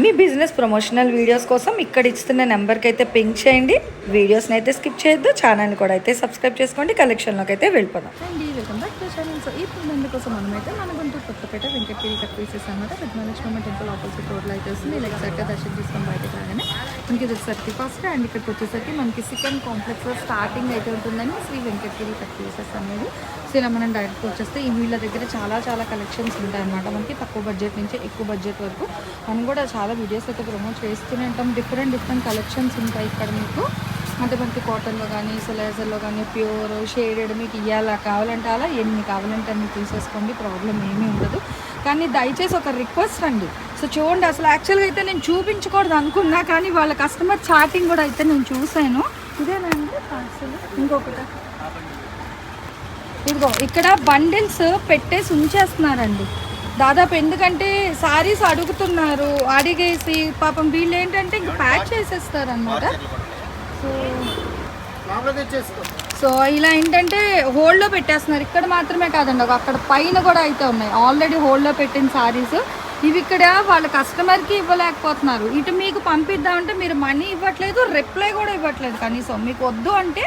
మీ business promotional videos కోసం ఇక్కడ ఇస్తున్న నెంబర్కి అయితే పింక్ చేయండి. వీడియోస్ని అయితే స్కిప్ చేయొద్దు. ఛానల్ని కూడా అయితే సబ్స్క్రైబ్ చేసుకోండి. కలెక్షన్లోకి అయితే వెళ్ళిపోదాం. Welcome back to channel. So ఈ మంది కోసం మనమైతే మన గుంటూరు కొత్తపేట వెంకటగిరి కట్ పీసెస్ అనమాట పెద్దమలక్ష్మమ్మ టెంపుల్ ఆపోజిట్ రోడ్లో అయితే వస్తుంది. ఇలా ఎగ్జాక్ట్గా దర్శనం చేసుకొని బయటకు రాగానే మనకి ఇది వచ్చేసరికి ఫస్ట్ అండ్ ఇక్కడికి వచ్చేసరికి మనకి చికెన్ కాంప్లెక్స్ స్టార్టింగ్ అయితే ఉంటుందని శ్రీ వెంకటగిరి కట్ పీసెస్ అనేది. సో ఇలా మనం డైరెక్ట్గా వచ్చేస్తే ఈ వీళ్ళ దగ్గర చాలా చాలా కలెక్షన్స్ ఉంటాయన్నమాట. మనకి తక్కువ బడ్జెట్ నుంచి ఎక్కువ బడ్జెట్ వరకు మనం కూడా చాలా వీడియోస్ అయితే ప్రమోట్ చేస్తూనే ఉంటాం. డిఫరెంట్ డిఫరెంట్ కలెక్షన్స్ ఉంటాయి ఇక్కడ మీకు. అంటే మనకి కాటన్లో కానీ సిలైజర్లో కానీ ప్యూర్ షేడెడ్ మీకు ఇవ్వాలా కావాలంటే అలా ఎన్ని కావాలంటే అన్ని తీసేసుకోండి ప్రాబ్లం ఏమీ ఉండదు. కానీ దయచేసి ఒక రిక్వెస్ట్ అండి. సో చూడండి అసలు యాక్చువల్గా అయితే నేను చూపించకూడదు అనుకున్నా కానీ వాళ్ళ కస్టమర్ చాటింగ్ కూడా అయితే నేను చూశాను. ఇదేనండి పార్సల్? ఇంకొకటి. ఇదిగో ఇక్కడ బండిల్స్ పెట్టేసి ఉంచేస్తున్నారండి. దాదాపు ఎందుకంటే సారీస్ అడుగుతున్నారు అడిగేసి పాపం వీళ్ళు ఏంటంటే ఇంక ప్యాక్ చేసేస్తారనమాట సో సో ఇలా ఏంటంటే హోల్డ్లో పెట్టేస్తున్నారు. ఇక్కడ మాత్రమే కాదండి ఒక అక్కడ పైన కూడా అయితే ఉన్నాయి. ఆల్రెడీ హోల్డ్లో పెట్టిన సారీస్. ఇవి ఇక్కడ వాళ్ళ కస్టమర్కి ఇవ్వలేకపోతున్నారు. ఇటు మీకు పంపిద్దామంటే మీరు మనీ ఇవ్వట్లేదు రిప్లై కూడా ఇవ్వట్లేదు కనీసం. మీకు వద్దు అంటే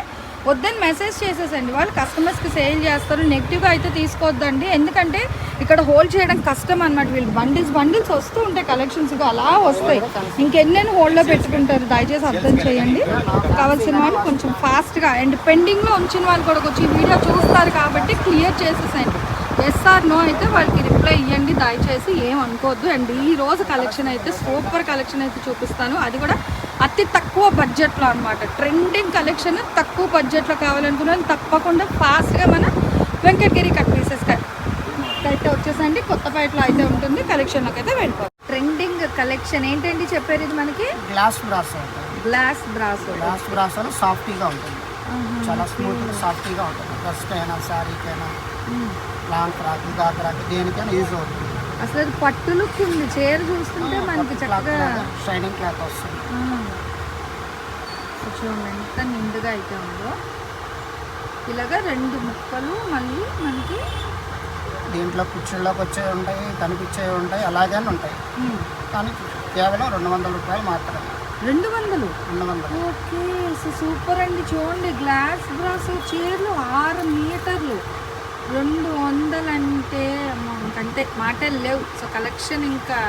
వద్దని మెసేజ్ చేసేసండి. వాళ్ళు కస్టమర్స్కి సేల్ చేస్తారు. నెగిటివ్గా అయితే తీసుకోవద్దండి. ఎందుకంటే ఇక్కడ హోల్డ్ చేయడం కష్టం అన్నమాట. వీళ్ళు బండిల్స్ బండిల్స్ వస్తూ ఉంటాయి. కలెక్షన్స్ అలా వస్తాయి. ఇంకెన్నెన్ని హోల్డ్లో పెట్టుకుంటారు? దయచేసి అర్థం చేయండి. కావాల్సిన వాళ్ళు కొంచెం ఫాస్ట్గా అండ్ పెండింగ్లో ఉంచిన వాళ్ళు కూడా వచ్చి వీడియో చూస్తారు కాబట్టి క్లియర్ చేసేసండి. ఎస్ ఆర్ నో అయితే వాళ్ళకి రిప్లై ఇవ్వండి దయచేసి ఏం అనుకోవద్దు. అండ్ ఈ రోజు కలెక్షన్ అయితే సూపర్ కలెక్షన్ అయితే చూపిస్తాను. అది కూడా అతి తక్కువ బడ్జెట్లో అనమాట ట్రెండింగ్ కలెక్షన్ తక్కువ బడ్జెట్లో కావాలనుకున్నాను తప్పకుండా ఫాస్ట్గా మన వెంకటగిరి కట్ పీసెస్ అయితే వచ్చేసండి. కొత్తపేటలో అయితే ఉంటుంది. కలెక్షన్లోకి అయితే వెళ్ళిపోవాలి ట్రెండింగ్ కలెక్షన్ ఏంటండి చెప్పారు ఇది మనకి? Glass brass glass brass glass brass సాఫ్టీగా ఉంటుంది. చాలా స్మూత్ సాఫ్టీగా ఉంటుంది. డ్రెస్కి అయినా శారీకైనా లాంగ్ ఫ్రాక్ గాగ్రాక్ దేనికైనా యూజ్ అవుతుంది. అసలు అది పట్టు లుక్ ఉంది. చీర చూస్తుంటే మనకి చక్కగా షైనింగ్ క్లాత్ వస్తుంది. చూడండి ఎంత నిండుగా అయితే ఉందో. ఇలాగా రెండు ముక్కలు మళ్ళీ మనకి దీంట్లో కుర్చీల్లోకి వచ్చేవి ఉంటాయి కనిపించేవి ఉంటాయి అలాగే ఉంటాయి. కానీ కేవలం రెండు వందల రూపాయలు మాత్రమే. రెండు వందలు? రెండు వందలు. ఓకే సూపర్ అండి. చూడండి గ్లాస్ బ్రాస్ చీరలు ఆరు మీటర్లు. రెండు వందలు అంటే అంతే మాటలు లేవు. సో కలెక్షన్ ఇంకా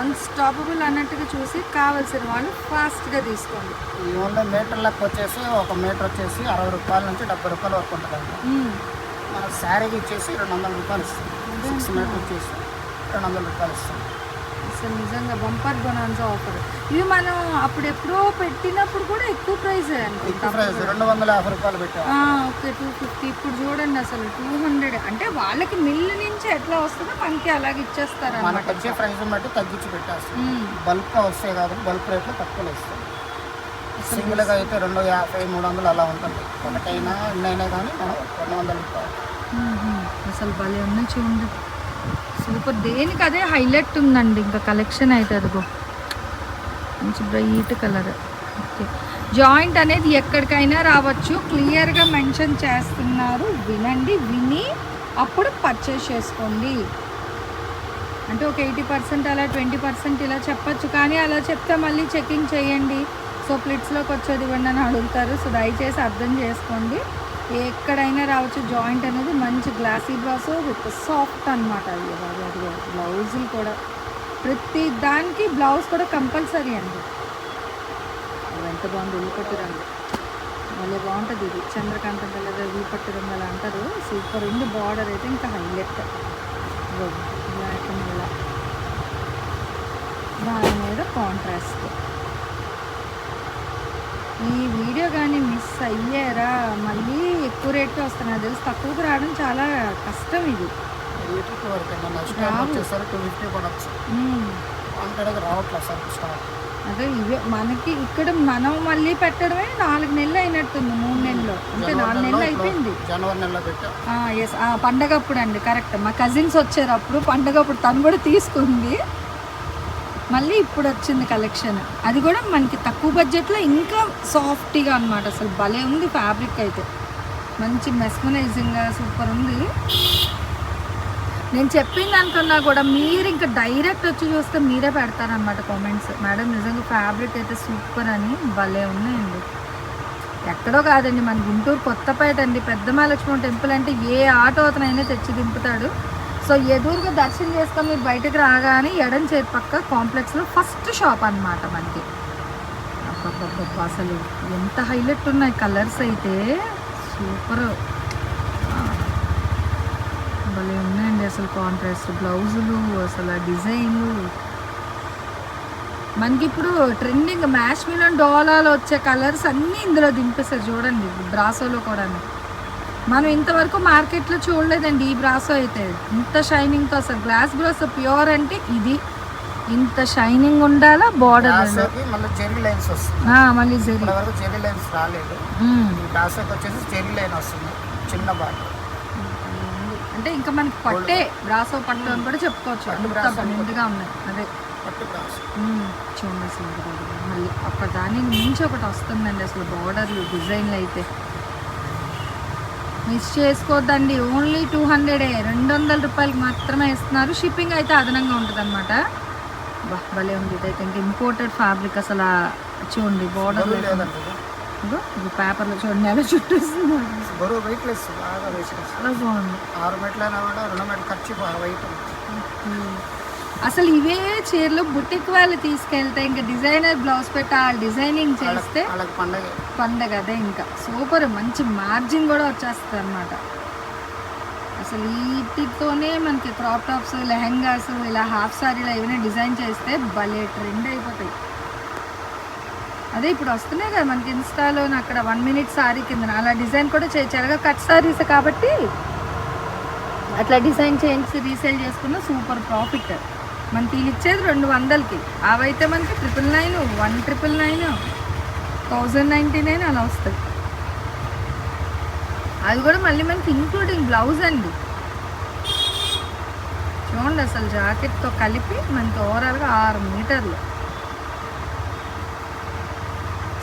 అన్స్టాపబుల్ అన్నట్టుగా చూసి కావాల్సిన వాళ్ళు ఫాస్ట్గా తీసుకోండి. ఈ ఓన్లీ మీటర్లకు వచ్చేసి ఒక మీటర్ వచ్చేసి అరవై రూపాయల నుంచి డెబ్బై రూపాయల వరకు ఉంటుందండి. ఉమ్, మన శారీకి ఇచ్చేసి రెండు వందల రూపాయలు ఇస్తాం సిక్స్ మీటర్ వచ్చేసి రెండు వందల రూపాయలు ఇస్తాం అసలు నిజంగా బంపర్ బొనాన్సా ఆఫర్. ఇవి మనం అప్పుడు ఎప్పుడో పెట్టినప్పుడు కూడా ఎక్కువ ప్రైస్ రెండు వందల యాభై రూపాయలు పెట్టాం. Okay two fifty. ఇప్పుడు చూడండి అసలు టూ హండ్రెడ్. అంటే వాళ్ళకి మిల్లు నుంచి ఎట్లా వస్తుందో మనకి అలాగే ఇచ్చేస్తారు మనకు అనమాట వచ్చే ప్రైస్ బట్టి తగ్గించి పెట్టేస్తాం. బల్క్ వస్తాయి కాబట్టి బల్క్ రేట్లో తక్కువలో ఇస్తాం. సింగిల్గా అయితే రెండు యాభై మూడు వందలు అలా ఉంటుంది. ఒకటైనా ఎన్నైనా కానీ మనం రెండు వందల రూపాయలు అసలు భలే ఉన్నాయి చూడండి. ఇప్పుడు దేనికి అదే హైలైట్ ఉందండి. ఇంకా కలెక్షన్ అయితే అదిగో. మంచి బ్రైట్ కలర్ ఓకే జాయింట్ అనేది ఎక్కడికైనా రావచ్చు. క్లియర్గా మెన్షన్ చేస్తున్నారు. వినండి విని అప్పుడు పర్చేస్ చేసుకోండి. అంటే ఒక ఎయిటీ పర్సెంట్ అలా ట్వంటీ పర్సెంట్ ఇలా చెప్పచ్చు. కానీ అలా చెప్తే మళ్ళీ చెకింగ్ చేయండి. సో ప్లిట్స్లోకి వచ్చేది ఇవ్వండి అని అడుగుతారు. సో దయచేసి అర్థం చేసుకోండి. ఎక్కడైనా రావచ్చు జాయింట్ అనేది మంచి గ్లాసీ బ్రాస్ విత్ సాఫ్ట్ అనమాట అది. అది బ్లౌజులు కూడా ప్రతి దానికి బ్లౌజ్ కూడా కంపల్సరీ అండి. ఎంత బాగుంది ఉల్లిపట్టు రంగు. మళ్ళీ బాగుంటుంది ఇది. చంద్రకాంతం కలర్ ఉల్లిపట్టు రంగు అలా అంటారు. సూపర్ ఉంది. బార్డర్ అయితే ఇంకా హైలైట్ బ్లాక్ మళ్ళా దాని మీద కాంట్రాస్ట్ ఈ వీడియో కానీ మిస్ అయ్యారా? మళ్ళీ ఎక్కువ రేట్కి వస్తున్నాయి. తెలుసు తక్కువకి రావడం చాలా కష్టం ఇది. అదే ఇవే మనకి ఇక్కడ మనం మళ్ళీ పెట్టడమే నాలుగు నెలలు అయినట్టుంది మూడు నెలలు. అంటే నాలుగు నెలలు అయిపోయింది. జనవరి నెలలో పెట్టాం. ఎస్ పండగ అప్పుడు అండి. కరెక్ట్. మా కజిన్స్ వచ్చారు అప్పుడు. పండగ అప్పుడు తను కూడా తీసుకుంది. మళ్ళీ ఇప్పుడు వచ్చింది కలెక్షన్ అది కూడా మనకి తక్కువ బడ్జెట్లో ఇంకా సాఫ్ట్గా అనమాట అసలు భలే ఉంది ఫ్యాబ్రిక్ అయితే. మంచి మెస్మనైజింగ్గా సూపర్ ఉంది. నేను చెప్పింది అనుకున్నా కూడా మీరు ఇంకా డైరెక్ట్ వచ్చి చూస్తే మీరే పెడతారనమాట కామెంట్స్ మేడం నిజంగా ఫ్యాబ్రిక్ అయితే సూపర్ అని భలే ఉన్నాయండి. ఎక్కడో కాదండి మన గుంటూరు కొత్తపేట అండి. పెద్ద మహాలక్ష్మి టెంపుల్ అంటే ఏ ఆటో అతనైనా తెచ్చి దింపుతాడు. సో ఎదురుగా దర్శనం చేసుకొని మీరు బయటకు రాగానే ఎడం చేతి పక్క కాంప్లెక్స్లో ఫస్ట్ షాప్ అన్నమాట మనకి. అసలు ఎంత హైలైట్ ఉన్నాయి కలర్స్ అయితే. సూపర్. భలే ఉన్నాయండి అసలు కాంట్రాస్ట్ బ్లౌజులు అసలు డిజైన్లు. మనకి ఇప్పుడు ట్రెండింగ్ మ్యాష్ మిలన్ డోలాలో వచ్చే కలర్స్ అన్నీ ఇందులో దింపేస్తారు చూడండి బ్రాసోలో కూడా మనం ఇంతవరకు మార్కెట్లో చూడలేదండి ఈ బ్రాసో అయితే. ఇంత షైనింగ్తో అసలు. గ్లాస్ బ్రాసో ప్యూర్ అంటే ఇది. ఇంత షైనింగ్ ఉండాలా బార్డర్ మళ్ళీ చెరీ లైన్స్ వస్తుంది. మళ్ళీ వరకు చెరీ లైన్స్ రాలేదు. ఈ డాసోకి వచ్చేసి చెరీ లైన్ వస్తుంది. చిన్న బాటిల్ అంటే ఇంకా మనకి పట్టే బ్రాసో పట్టు అని కూడా చెప్పుకోవచ్చు. అంత నిండుగా ఉన్నాయి అదే. చూడండి. మళ్ళీ ఒక దాని మించి ఒకటి వస్తుందండి అసలు బార్డర్లు డిజైన్లు అయితే. మిస్ చేసుకోవద్దండి ఓన్లీ టూ హండ్రెడే. రెండు వందల రూపాయలకి మాత్రమే ఇస్తున్నారు. షిప్పింగ్ అయితే అదనంగా ఉంటుంది అనమాట భలే ఉంది. ఇదైతే ఇంకా ఇంపోర్టెడ్ ఫ్యాబ్రిక్ అసలు చూడండి బార్డర్ ఇది. పేపర్లో చూడండి నెల చుట్టూ చాలా బాగుంది ఆరు మెట్లైనా కూడా రెండు మెట్లు ఖర్చు బాగా వెయిట్ అసలు ఇవే చీరలు బుటిక్ వాళ్ళు తీసుకెళ్తే ఇంకా డిజైనర్ బ్లౌజ్ పెట్టి ఆ డిజైనింగ్ చేస్తే పండగ. పండగ అదే ఇంకా. సూపర్ మంచి మార్జిన్ కూడా వచ్చేస్తుంది అనమాట అసలు వీటితోనే మనకి క్రాప్ టాప్స్ లెహెంగాస్ ఇలా హాఫ్ సారీలు ఏమైనా డిజైన్ చేస్తే భలే ట్రెండ్ అయిపోతాయి. అదే ఇప్పుడు వస్తున్నాయి కదా మనకి ఇన్స్టాలో అక్కడ వన్ మినిట్ సారీ కింద అలా డిజైన్ కూడా అలాగా కట్ సారీస్ కాబట్టి అట్లా డిజైన్ చేయించి రీసేల్ చేసుకున్న సూపర్ ప్రాఫిట్. మనకి వీళ్ళు ఇచ్చేది రెండు వందలకి. అవైతే మనకి triple nine one triple nine thousand ninety nine అలా వస్తుంది అది కూడా మళ్ళీ మనకి ఇంక్లూడింగ్ బ్లౌజ్ అండి. చూడండి అసలు జాకెట్తో కలిపి మనకి ఓవరాల్గా ఆరు మీటర్లు.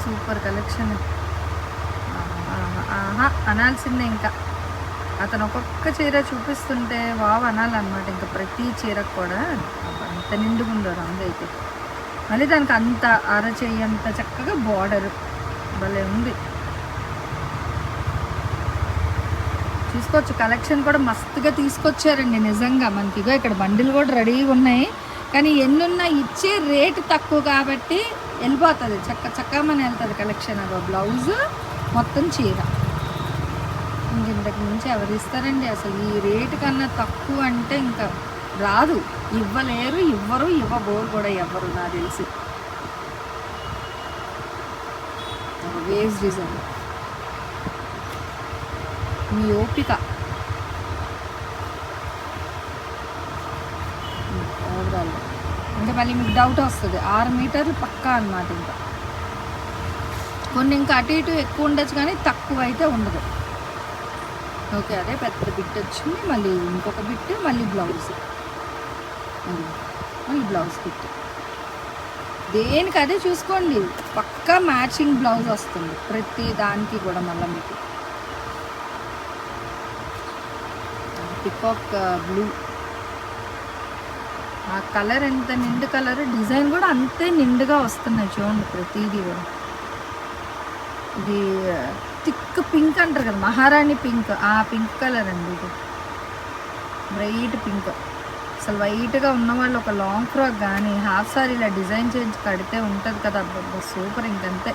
Super collection. ఆహా అనాల్సిందే ఇంకా. అతను ఒక్కొక్క చీర చూపిస్తుంటే వావ్ అనాలన్నమాట. ఇంకా ప్రతి చీరకు కూడా అంత నిండుగుందో రంగు అయితే. మళ్ళీ దానికి అంత అరచేయి అంత చక్కగా బార్డర్ భలే ఉంది. తీసుకోవచ్చు కలెక్షన్ కూడా మస్తుగా తీసుకొచ్చారండి నిజంగా. మనకి ఇగో ఇక్కడ బండిలు కూడా రెడీగా ఉన్నాయి. కానీ ఎన్నున్నా ఇచ్చే రేటు తక్కువ కాబట్టి వెళ్ళిపోతుంది. చక్క చక్కమని వెళ్తుంది కలెక్షన్. అదో బ్లౌజ్ మొత్తం చీర. ఇంక ఇంతకు మించి ఎవరు ఇస్తారండి? అసలు ఈ రేటు కన్నా తక్కువ అంటే ఇంకా రాదు. ఇవ్వలేరు ఇవ్వరు ఇవ్వబోరు కూడా ఎవ్వరు నాకు తెలిసి. Waste design. మీ ఓపిక. ఓవరాల్ అంటే మళ్ళీ మీకు డౌట్ వస్తుంది. ఆరు మీటర్లు పక్కా అనమాట ఇంకా. కొన్ని ఇంకా అటు ఇటు ఎక్కువ ఉండొచ్చు కానీ తక్కువ అయితే ఉండదు. ఓకే అదే పెద్ద బిట్ వచ్చింది మళ్ళీ ఇంకొక బిట్ మళ్ళీ బ్లౌజ్. మళ్ళీ బ్లౌజ్ బిట్. దేనికి అదే చూసుకోండి పక్కా మ్యాచింగ్ బ్లౌజ్ వస్తుంది ప్రతి దానికి కూడా మళ్ళీ మీకు. Peacock blue. ఆ కలర్ ఎంత నిండు కలర్ డిజైన్ కూడా అంతే నిండుగా వస్తున్నాయి చూడండి ప్రతిదీ కూడా. ఇది థిక్ పింక్ అంటారు కదా మహారాణి పింక్ ఆ పింక్ కలర్ అండి ఇది. Bright pink. అసలు వైట్గా ఉన్న వాళ్ళు ఒక లాంగ్ ఫ్రాక్ కానీ హాఫ్ సారీ ఇలా డిజైన్ చేయించి కడితే ఉంటుంది కదా అబ్బబ్బా సూపర్ ఇంకంతే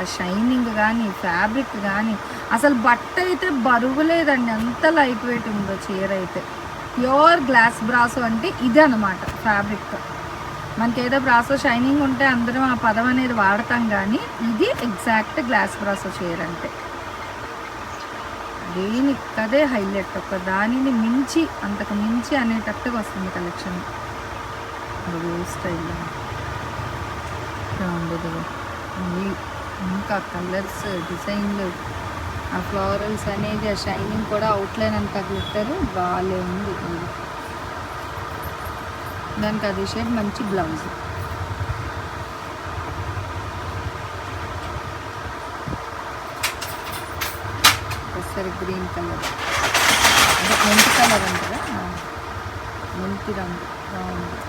ఆ షైనింగ్ కానీ ఫ్యాబ్రిక్ కానీ అసలు బట్ట అయితే బరువు లేదండి అంత లైట్ వెయిట్ ఉందో చీర అయితే. ప్యూర్ గ్లాస్ బ్రాసో అంటే ఇదే అనమాట ఫ్యాబ్రిక్ మనకి ఏదో బ్రాసో షైనింగ్ ఉంటే అందరం ఆ పదం అనేది వాడతాం కానీ ఇది ఎగ్జాక్ట్ గ్లాస్ బ్రాసో చీర అంటే దేనికి అదే హైలైట్ ఒక దానిని మించి అంతకు మించి అనేటట్టుగా వస్తుంది కలెక్షన్ స్టైల్ ఉండదు ఇంకా కలర్స్ డిజైన్లు ఆ ఫ్లోరల్స్ అనేది ఆ షైనింగ్ కూడా అవుట్లైన్ అంతా గ్లిట్టర్ బాగాలే ఉంది. ఇది. దానికి అది షేడ్ మంచి బ్లౌజ్. ఒకసారి గ్రీన్ కలర్. అంటే మెంతి కలర్ అంటారా? ఆ, మెంతి రంగు. బాగుంది.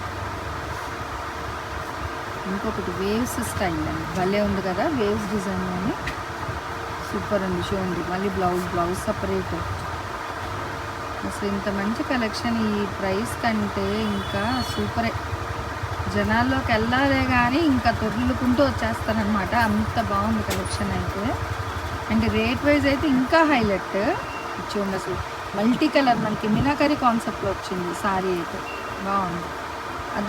ఇంకొకటి వేవ్స్ స్టైల్ అండి. భలే ఉంది కదా వేవ్స్ డిజైన్ అని సూపర్ అండి చూడండి మళ్ళీ బ్లౌజ్ బ్లౌజ్ సపరేట్. అసలు ఇంత మంచి కలెక్షన్ ఈ ప్రైస్ కంటే ఇంకా సూపరే. జనాల్లోకి వెళ్ళాలే కానీ ఇంకా తొర్లుకుంటూ వచ్చేస్తారనమాట అంత బాగుంది కలెక్షన్ అయితే. అండ్ రేట్ వైజ్ అయితే ఇంకా హైలైట్. చూడండి అసలు మల్టీ కలర్ మనకి మినాకరీ కాన్సెప్ట్లో వచ్చింది సారీ అయితే. బాగుంది.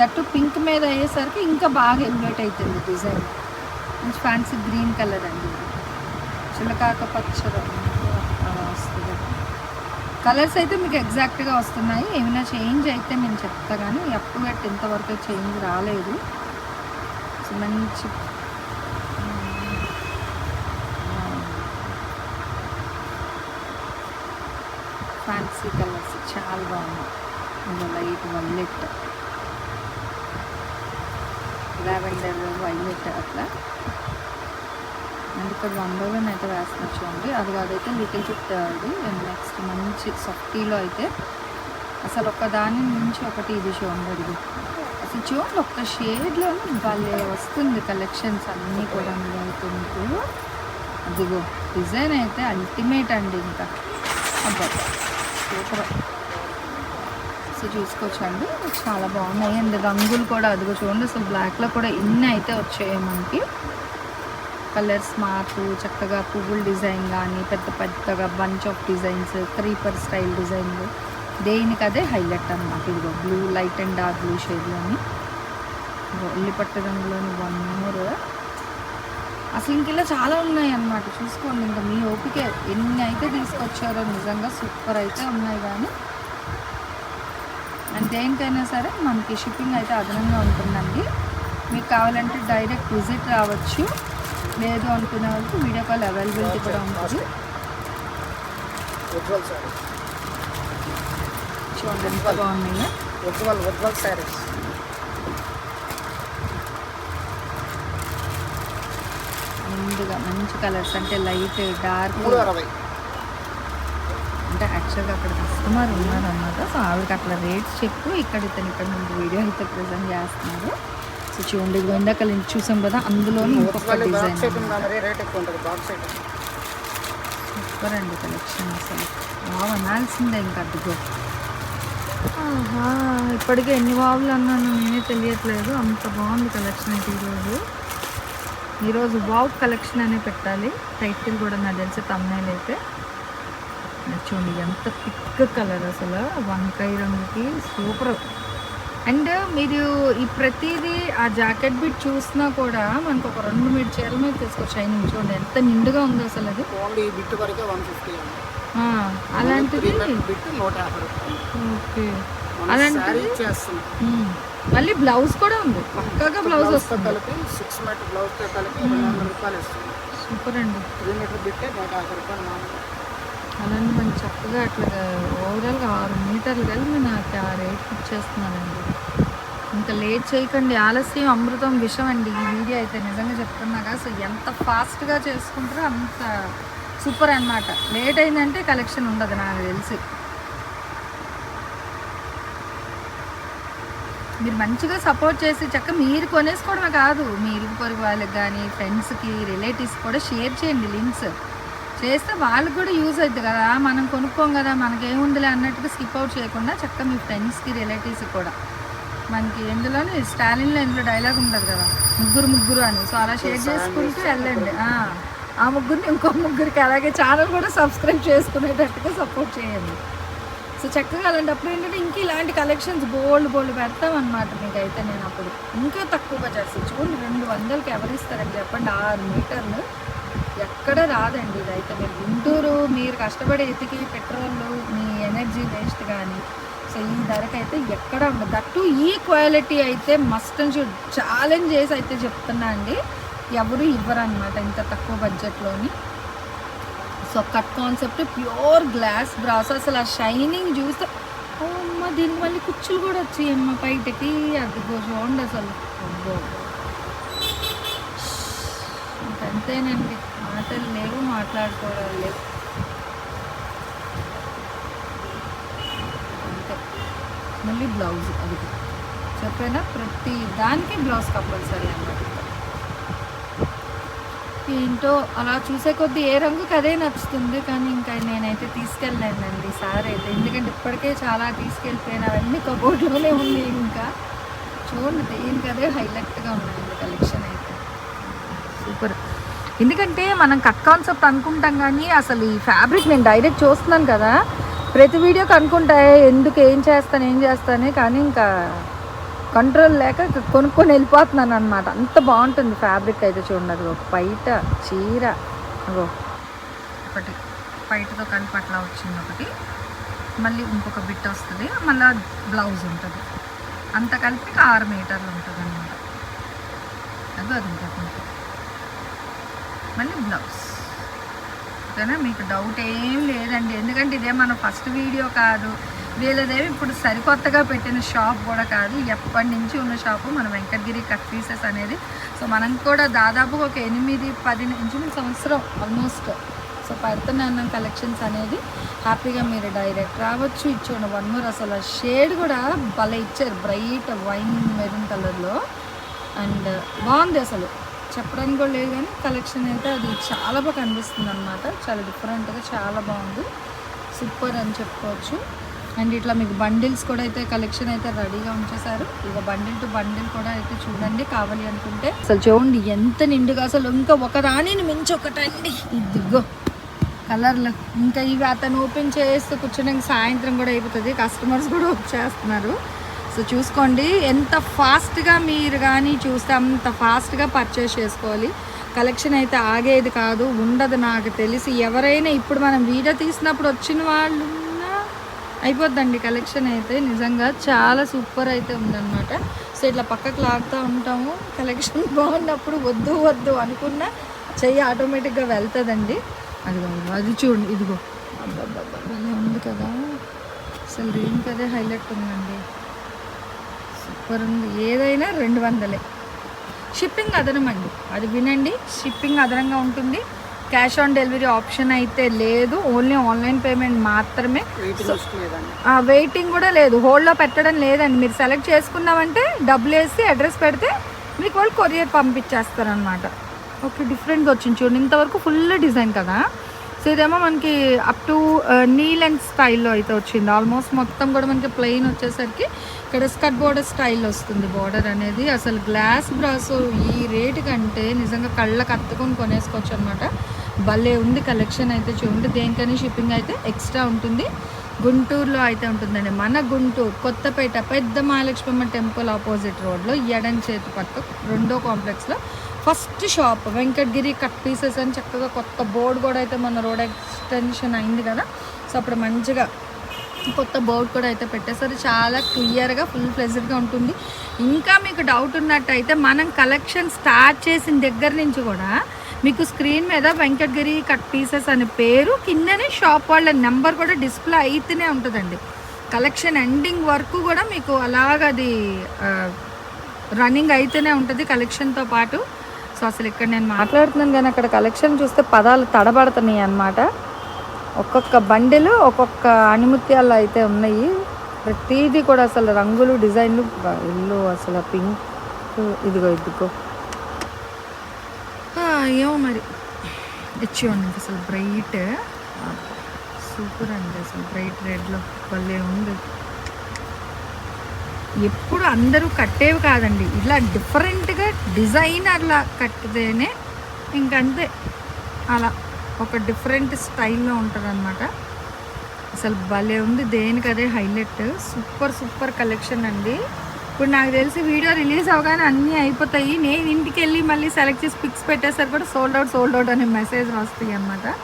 దట్టు పింక్ మీద అయ్యేసరికి ఇంకా బాగా ఎలివేట్ అవుతుంది డిజైన్. మంచి ఫ్యాన్సీ గ్రీన్ కలర్ అండి చిలకాక పచ్చ కలర్స్ అయితే మీకు ఎగ్జాక్ట్గా వస్తున్నాయి. ఏమైనా చేంజ్ అయితే నేను చెప్తా కానీ అప్ టు గట్ ఇంతవరకు చేంజ్ రాలేదు. మంచి ఫ్యాన్సీ కలర్స్. చాలా బాగున్నాయి. Light violet. లావెండర్ వైలెట్ అట్లా. అండ్ ఇక్కడ వన్ బై వన్ అయితే వేస్తున్నారు చూడండి. అది కాదైతే లిటిల్ ఫిట్ అది అండ్ నెక్స్ట్ మంచి సఫ్టీలో అయితే అసలు ఒక దాని నుంచి ఒకటి ఇది చూడండి అది అసలు చూడండి ఒక్క షేడ్లోనే భలే వస్తుంది కలెక్షన్స్ అన్నీ కూడా మీకు అదిగో డిజైన్ అయితే అల్టిమేట్ అండి ఇంకా. అబ్బా సూపర్. సో చూసుకోవచ్చండి. చాలా బాగున్నాయి. అండ్ రంగులు కూడా అదిగో చూడండి అసలు బ్లాక్లో కూడా ఇన్ని అయితే వచ్చాయి మనకి. కలర్స్ మార్పు చక్కగా పువ్వుల డిజైన్ కానీ పెద్ద పెద్దగా bunch of designs creeper style డిజైన్లు. దేనికి అదే హైలైట్ అన్నమాట ఇదిగో blue light and dark blue షేడ్లోని ఉల్లిపట్టు రంగులోని వన్ మోర్ అసలు ఇంక ఇలా చాలా ఉన్నాయి అన్నమాట చూసుకోండి. ఇంకా మీ ఓపిక ఎన్ని అయితే తీసుకొచ్చారో నిజంగా సూపర్ అయితే ఉన్నాయి కానీ. అండ్ దేనికైనా సరే మనకి షిప్పింగ్ అయితే అదనంగా ఉంటుందండి. మీకు కావాలంటే డైరెక్ట్ విజిట్ రావచ్చు. లేదు అనుకునే వాళ్ళకి వీడియో కాల్ అవైలబిలిటీ కూడా ఉంటుంది. చూడండి ఎంత బాగున్నాయో. ఉజ్వల్ ఉజ్వల్ శారీస్ ముందుగా మంచి కలర్స్ అంటే లైట్ డార్క్ అంటే యాక్చువల్గా అక్కడ కస్టమర్ ఉన్నారన్నమాట. సో ఆవిడకి అట్లా రేట్స్ చెప్పు. ఇక్కడ ఇతను ఇక్కడ ముందు వీడియో అయితే ప్రజెంట్ చేస్తున్నారు సో చూడండి. ఇదిగో ఇందాక నేను చూసాం కదా అందులోని ఇంకొక డిజైన్ సూపర్ అండి కలెక్షన్ అసలు. బాగా అనాల్సిందే ఇంకా అదిగో. ఆహా ఇప్పటికే ఎన్ని వావులు అన్నాను నేనే తెలియట్లేదు. అంత బాగుంది కలెక్షన్ అయితే ఈరోజు. ఈరోజు వావ్ కలెక్షన్ అనే పెట్టాలి. టైటిల్ కూడా నాకు తెలిసి తమ్మైల్ అయితే. చూడండి ఎంత థిక్ కలర్ అసలు. వంకాయ రంగుకి సూపర్. అండ్ మీరు ఈ ప్రతిదీ ఆ జాకెట్ బిట్ చూసినా కూడా మనకు ఒక రెండు మూడు చీరల మీద తీసుకోవచ్చు షైనింగ్ చూడండి ఎంత నిండుగా ఉందో అసలు అది. ఓన్లీ ఈ బిట్ వరకే వన్ ఫిఫ్టీ అండి. ఆ, అలాంటిది. త్రీ బిట్ నూట యాభై రూపాయలు. ఓకే. అలాంటిది? మళ్ళీ బ్లౌజ్ కూడా ఉంది. పక్కాగా బ్లౌజ్ వస్తుంది. కలిపి సిక్స్ మీటర్ బ్లౌజ్తో కలిపి రెండు వందల రూపాయలు ఇస్తుంది సూపర్ అండి. త్రీ మీటర్ బిట్టే నూట యాభై రూపాయలు మామూలు అలాంటి మనం చక్కగా అట్లా ఓవరాల్గా ఆరు మీటర్లు కలిపి నాకు ఆ రేట్ ఇచ్చేస్తున్నానండి. ఇంకా లేట్ చేయకండి. ఆలస్యం అమృతం విషం అండి ఈ వీడియో అయితే. నిజంగా చెప్తున్నాగా సో ఎంత ఫాస్ట్గా చేసుకుంటారో అంత సూపర్ అన్నమాట. లేట్ అయిందంటే కలెక్షన్ ఉండదు నాకు తెలిసి. మీరు మంచిగా సపోర్ట్ చేసి చక్క మీరు కొనేసుకోవడమే కాదు మీ ఇరుగు పొరుగు వాళ్ళకి కానీ ఫ్రెండ్స్కి రిలేటివ్స్ కూడా షేర్ చేయండి లింక్స్. చేస్తే వాళ్ళకి కూడా యూజ్ అవుతుంది కదా. మనం కొనుక్కోం కదా మనకేముందిలే అన్నట్టుగా స్కిప్ అవుట్ చేయకుండా చక్క మీ ఫ్రెండ్స్కి రిలేటివ్స్కి కూడా. మనకి ఎందులోనే స్టాలిన్లో ఇందులో డైలాగ్ ఉంటుంది కదా. ముగ్గురు ముగ్గురు అని. సో అలా షేర్ చేసుకుంటూ వెళ్ళండి. ఆ, ముగ్గురిని ఇంకో ముగ్గురికి అలాగే ఛానల్ కూడా సబ్స్క్రైబ్ చేసుకునేటట్టుగా సపోర్ట్ చేయండి. సో చక్కగా అలాంటప్పుడు ఏంటంటే ఇంక ఇలాంటి కలెక్షన్స్ బోల్డ్ బోల్డ్ పెడతాం అనమాట మీకు అయితే నేను అప్పుడు. ఇంకా తక్కువగా చేస్తాను చూడండి రెండు వందలకి ఎవరు ఇస్తారని చెప్పండి. ఆరు మీటర్లు. ఎక్కడ రాదండి ఇదైతే. మీరు గుంటూరు మీరు కష్టపడి ఎతికి పెట్రోల్ మీ ఎనర్జీ వేస్ట్ కానీ సో ఈ ధరకైతే ఎక్కడ ఉండదు. దట్టు ఈ క్వాలిటీ అయితే మస్ట్ అని ఛాలెంజ్ చేసి అయితే చెప్తున్నా అండి. ఎవరు ఇవ్వరనమాట ఇంత తక్కువ బడ్జెట్లోని so cut concept pure glass brass అసలు ఆ షైనింగ్ చూస్తే ఓ అమ్మ దీని మళ్ళీ కుచ్చులు కూడా వచ్చాయి అమ్మ బయటకి. అదిగో చూడండి అసలు. అబ్బో. ఇంకంతేనండి మాటలు లేవు మాట్లాడుకోవడం లేవు మళ్ళీ బ్లౌజ్ అది. చెప్పైనా? ప్రతి దానికి బ్లౌజ్ కంపల్సరీ అన్నమాట. ఏంటో అలా చూసే కొద్దీ ఏ రంగుకి అదే నచ్చుతుంది కానీ ఇంకా నేనైతే తీసుకెళ్ళలేనండి సార్ అయితే. ఎందుకంటే ఇప్పటికే చాలా తీసుకెళ్ళిపోయిన. అవన్నీ కబోర్డ్లోనే ఉంది ఇంకా. చూడండి దేనికి అదే హైలైట్గా ఉన్నాయండి కలెక్షన్ అయితే. ఎందుకంటే మనం కట్ కాన్సెప్ట్ అనుకుంటాం కానీ అసలు ఈ ఫ్యాబ్రిక్ నేను డైరెక్ట్ చూస్తున్నాను కదా. ప్రతి వీడియోకి అనుకుంటా ఎందుకు ఏం చేస్తాను ఏం చేస్తాను కానీ ఇంకా కంట్రోల్ లేక కొనుక్కొని వెళ్ళిపోతున్నాను అనమాట అంత బాగుంటుంది ఫ్యాబ్రిక్ అయితే చూడండి ఒక పైట చీర. అగో ఒకటి పైటతో కలిపి అట్లా వచ్చింది ఒకటి. మళ్ళీ ఇంకొక బిట్ వస్తుంది మళ్ళీ బ్లౌజ్ ఉంటుంది. అంత కలిపి ఆరు మీటర్లు ఉంటుంది అనమాట అదో అది మళ్ళీ బ్లౌజ్. ఓకేనా? మీకు డౌట్ ఏం లేదండి. ఎందుకంటే ఇదే మన ఫస్ట్ వీడియో కాదు. వీళ్ళదేమి ఇప్పుడు సరికొత్తగా పెట్టిన షాప్ కూడా కాదు. ఎప్పటి నుంచి ఉన్న షాపు మన వెంకటగిరి కట్ పీసెస్ అనేది. సో మనం కూడా దాదాపుగా ఒక ఎనిమిది పది నుంచి సంవత్సరం ఆల్మోస్ట్ సో పెడుతున్నాను కలెక్షన్స్ అనేది హ్యాపీగా మీరు డైరెక్ట్ రావచ్చు. ఇచ్చుకోండి వన్ మోర్ అసలు షేడ్ కూడా భలే ఇచ్చారు. బ్రైట్ వైన్ మెరూన్ కలర్లో అండ్ బాగుంది అసలు. చెప్పడానికి కూడా లేదు కానీ కలెక్షన్ అయితే అది చాలా బాగా కనిపిస్తుంది అనమాట చాలా డిఫరెంట్గా చాలా బాగుంది. సూపర్ అని చెప్పుకోవచ్చు. అండ్ ఇట్లా మీకు బండిల్స్ కూడా అయితే కలెక్షన్ అయితే రెడీగా ఉంచేశారు. ఇక బండిల్ టు బండిల్ కూడా అయితే చూడండి కావాలి అనుకుంటే. అసలు చూడండి ఎంత నిండుగా అసలు ఇంకా ఒక రాణిని మించి ఒకటండి. ఇదిగో కలర్లు ఇంకా ఇవి అతను ఓపెన్ చేస్తూ కూర్చోడానికి సాయంత్రం కూడా అయిపోతుంది. కస్టమర్స్ కూడా వచ్చేస్తున్నారు సో చూసుకోండి ఎంత ఫాస్ట్గా మీరు కానీ చూస్తే అంత ఫాస్ట్గా పర్చేస్ చేసుకోవాలి. కలెక్షన్ అయితే ఆగేది కాదు ఉండదు నాకు తెలిసి. ఎవరైనా ఇప్పుడు మనం వీడియో తీసినప్పుడు వచ్చిన వాళ్ళు అయిపోద్దండి కలెక్షన్ అయితే. నిజంగా చాలా సూపర్ అయితే ఉందన్నమాట. సో ఇట్లా పక్కకు లాగుతూ ఉంటాము. కలెక్షన్ బాగున్నప్పుడు వద్దు వద్దు అనుకున్నా చెయ్యి ఆటోమేటిక్గా వెళ్తుందండి. అదిగో అది చూడండి ఇదిగో. అబ్బబ్బబ్బా, ఉంది కదా. అసలు దీనికి అదే హైలైట్ ఉందండి. సూపర్ ఉంది ఏదైనా రెండు వందలే. షిప్పింగ్ అదనం అండి. అది వినండి షిప్పింగ్ అదనంగా ఉంటుంది. క్యాష్ ఆన్ డెలివరీ ఆప్షన్ అయితే లేదు. ఓన్లీ ఆన్లైన్ పేమెంట్ మాత్రమే. వెయిటింగ్ కూడా లేదు. హోల్డ్లో పెట్టడం లేదండి. మీరు సెలెక్ట్ చేసుకున్నామంటే డబ్బులు వేసి అడ్రస్ పెడితే మీకు వాళ్ళు కొరియర్ పంపించేస్తారనమాట ఓకే డిఫరెంట్గా వచ్చింది చూడండి. ఇంతవరకు ఫుల్ డిజైన్ కదా? సో ఇదేమో మనకి అప్ టు నీల్ అండ్ స్టైల్లో అయితే వచ్చింది. ఆల్మోస్ట్ మొత్తం కూడా మనకి ప్లెయిన్ వచ్చేసరికి ఇక్కడ స్కట్ బోర్డర్ స్టైల్ వస్తుంది. బోర్డర్ అనేది అసలు గ్లాస్ బ్రాస్ ఈ రేటు కంటే నిజంగా కళ్ళకు అత్తుకొని కొనేసుకోవచ్చు అనమాట భలే ఉంది కలెక్షన్ అయితే చూడండి. దేనికని షిప్పింగ్ అయితే ఎక్స్ట్రా ఉంటుంది. గుంటూరులో అయితే ఉంటుందండి. మన గుంటూరు కొత్తపేట పెద్ద మహాలక్ష్మమ్మ టెంపుల్ ఆపోజిట్ రోడ్లో ఎడం చేతి పక్క రెండో కాంప్లెక్స్లో first shop. Venkatagiri cut pieces అని చక్కగా కొత్త బోర్డు కూడా అయితే మన రోడ్ ఎక్స్టెన్షన్ అయింది కదా. సో అప్పుడు మంచిగా కొత్త బోర్డు కూడా అయితే పెట్టేసారు చాలా క్లియర్గా ఫుల్ ప్లెజెంట్గా ఉంటుంది. ఇంకా మీకు డౌట్ ఉన్నట్టయితే మనం కలెక్షన్ స్టార్ట్ చేసిన దగ్గర నుంచి కూడా మీకు స్క్రీన్ మీద వెంకటగిరి కట్ పీసెస్ అనే పేరు కిందనే షాప్ వాళ్ళ నెంబర్ కూడా డిస్ప్లే అయితేనే ఉంటుందండి. కలెక్షన్ ఎండింగ్ వరకు కూడా మీకు అలాగ అది రన్నింగ్ అయితేనే ఉంటుంది కలెక్షన్తో పాటు. సో అసలు ఇక్కడ నేను మాట్లాడుతున్నాను కానీ అక్కడ కలెక్షన్ చూస్తే పదాలు తడబడుతున్నాయి అన్నమాట. ఒక్కొక్క బండిలు ఒక్కొక్క అణిముత్యాలు అయితే ఉన్నాయి. ప్రతిదీ కూడా అసలు రంగులు డిజైన్లు ఇల్లు అసలు పింక్. ఇదిగో ఇదిగో. ఏమో మరి. ఇచ్చి ఉంది అసలు బ్రైట్ సూపర్ అండి అసలు బ్రైట్ రెడ్లో భలే ఉంది. ఎప్పుడు అందరూ కట్టేవి కాదండి. ఇలా డిఫరెంట్గా డిజైన్ అలా కట్టితేనే ఇంకంతే. అలా ఒక డిఫరెంట్ స్టైల్లో ఉంటుందన్నమాట. అసలు భలే ఉంది. దేనికి అదే హైలైట్. సూపర్ సూపర్ కలెక్షన్ అండి. ఇప్పుడు నాకు తెలిసి వీడియో రిలీజ్ అవగానే అన్నీ అయిపోతాయి. నేను ఇంటికి వెళ్ళి మళ్ళీ సెలెక్ట్ చేసి పిక్స్ పెట్టేసరికి కూడా సోల్డ్ అవుట్ సోల్డ్ అవుట్ అనే మెసేజ్ వస్తాయి అనమాట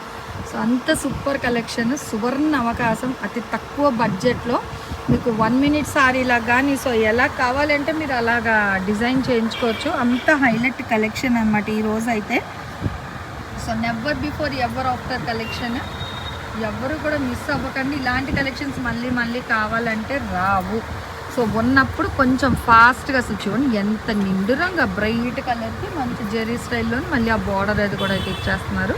సో అంత సూపర్ కలెక్షన్. సువర్ణ అవకాశం. అతి తక్కువ బడ్జెట్లో మీకు వన్ మినిట్ సారీలా కానీ సో ఎలా కావాలంటే మీరు అలాగా డిజైన్ చేయించుకోవచ్చు. అంత హైలైట్ కలెక్షన్ అనమాట ఈరోజు అయితే. So never before ever after collection. ఎవరు కూడా మిస్ అవ్వకండి. ఇలాంటి కలెక్షన్స్ మళ్ళీ మళ్ళీ కావాలంటే రావు. సో ఉన్నప్పుడు కొంచెం ఫాస్ట్గా అసలు చూడండి ఎంత నిండురంగా బ్రైట్ కలర్కి మంచి జెరీ స్టైల్లో మళ్ళీ ఆ బార్డర్ అది కూడా అయితే ఇచ్చేస్తున్నారు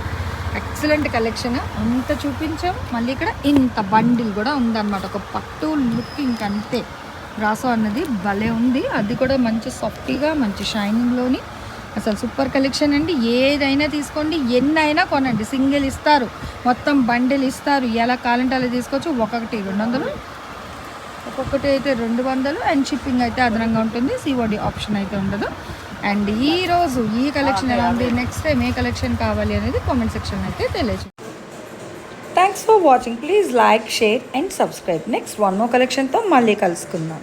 ఎక్సలెంట్ కలెక్షన్. అంత చూపించాం. మళ్ళీ ఇక్కడ ఇంత బండిల్ కూడా ఉందన్నమాట. ఒక పట్టు లుక్ ఇంకంతే. రాసో అన్నది భలే ఉంది. అది కూడా మంచి సాఫ్టీగా మంచి షైనింగ్లోని అసలు సూపర్ కలెక్షన్ అండి. ఏదైనా తీసుకోండి. ఎన్నైనా కొనండి. సింగిల్ ఇస్తారు. మొత్తం బండిల్ ఇస్తారు. ఎలా కావాలంటే అలా తీసుకోవచ్చు. ఒకటి రెండు వందలు. ఒక్కొక్కటి అయితే రెండు వందలు. అండ్ షిప్పింగ్ అయితే అదనంగా ఉంటుంది. సిఓడి ఆప్షన్ అయితే ఉండదు. అండ్ ఈ రోజు ఈ కలెక్షన్ ఎలా ఉంది? నెక్స్ట్ టైం ఏ కలెక్షన్ కావాలి అనేది కామెంట్ సెక్షన్ అయితే తెలియజేయండి. Thanks for watching please like share and subscribe next one more కలెక్షన్తో మళ్ళీ కలుసుకుందాం.